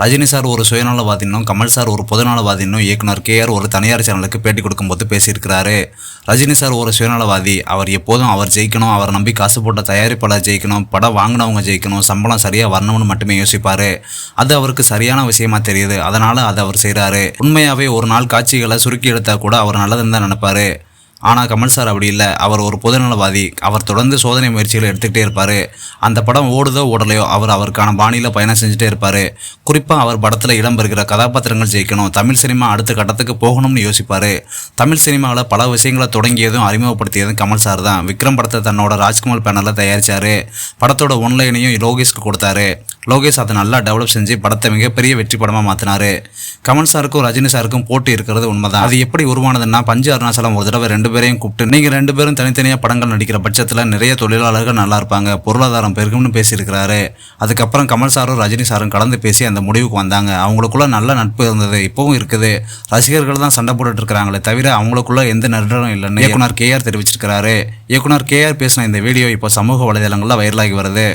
Rajini sir ஒரு சுயநலவாதினும் Kamal sir ஒரு பொதுநலவாதினும் இயக்குனர் கேஆர் ஒரு தனியார் சேனலுக்கு பேட்டி கொடுக்கும்போது பேசியிருக்கிறாரு. ரஜினி சார் ஒரு சுயநலவாதி அவர் எப்போதும் அவர் ஜெயிக்கணும் அவர் நம்பி காசு போட்ட தயாரிப்பாளர் ஜெயிக்கணும் படம் வாங்கினவங்க ஜெயிக்கணும் சம்பளம் சரியாக வரணும்னு மட்டுமே யோசிப்பார். அது அவருக்கு சரியான விஷயமா தெரியுது அதனால் அதை அவர் செய்கிறாரு உண்மையாகவே ஒரு நாள் காட்சிகளை சுருக்கி எடுத்தால் கூட அவர் நல்லதுன்னு தான் நினைப்பாரு. ஆனால் கமல் சார் அப்படி இல்லை. அவர் ஒரு பொதுநலவாதி. அவர் தொடர்ந்து சோதனை முயற்சிகளை எடுத்துக்கிட்டே இருப்பார். அந்த படம் ஓடுதோ ஓடலையோ அவர் அவருக்கான பாணியில் பயணம் செஞ்சுட்டே இருப்பார். குறிப்பாக அவர் படத்தில் இடம் பெறுகிற கதாபாத்திரங்கள் ஜெயிக்கணும். தமிழ் சினிமா அடுத்த கட்டத்துக்கு போகணும்னு யோசிப்பார். தமிழ் சினிமாவில் பல விஷயங்களை தொடங்கியதும் அறிமுகப்படுத்தியதும் கமல் சார் தான். விக்ரம் படத்தை தன்னோட ராஜ்குமார் பேனரில் தயாரித்தார் படத்தோட ஒன்லைனையும் லோகேஷ்க்கு கொடுத்தாரு. லோகேஷ் அதை நல்லா டெவலப் செஞ்சு படத்தை மிகப்பெரிய வெற்றி படமாக மாற்றினாரு கமல் சாருக்கும் ரஜினி சாருக்கும் போட்டி இருக்கிறது உண்மைதான். அது எப்படி உருவானதுன்னா பஞ்சு அருணாச்சலம் ஒரு தடவை ரெண்டு பேரையும் கூப்பிட்டு நீங்கள் ரெண்டு பேரும் தனித்தனியாக படங்கள் நடிக்கிற பட்சத்தில் நிறைய தொழிலாளர்கள் நல்லா இருப்பாங்க. பொருளாதாரம் பெருகும்னு பேசியிருக்கிறாரு. அதுக்கப்புறம் கமல் சாரும் ரஜினி சாரும் கலந்து பேசி அந்த முடிவுக்கு வந்தாங்க. அவங்களுக்குள்ள நல்ல நட்பு இருந்தது இப்போவும் இருக்குது. ரசிகர்கள் தான் சண்டை போட்டுட்டு இருக்கிறாங்களே தவிர அவங்களுக்குள்ள எந்த நெருடலும் இல்லைன்னு இயக்குனர் கேஆர் தெரிவிச்சிருக்கிறாரு. இயக்குனர் கேஆர் பேசின இந்த வீடியோ இப்போ சமூக வலைதளங்களில் வைரலாகி வருது.